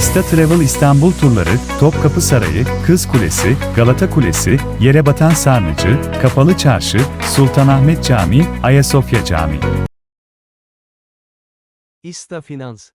İsta Travel İstanbul turları, Topkapı Sarayı, Kız Kulesi, Galata Kulesi, Yerebatan Sarnıcı, Kapalı Çarşı, Sultanahmet Camii, Ayasofya Camii. İsta Finans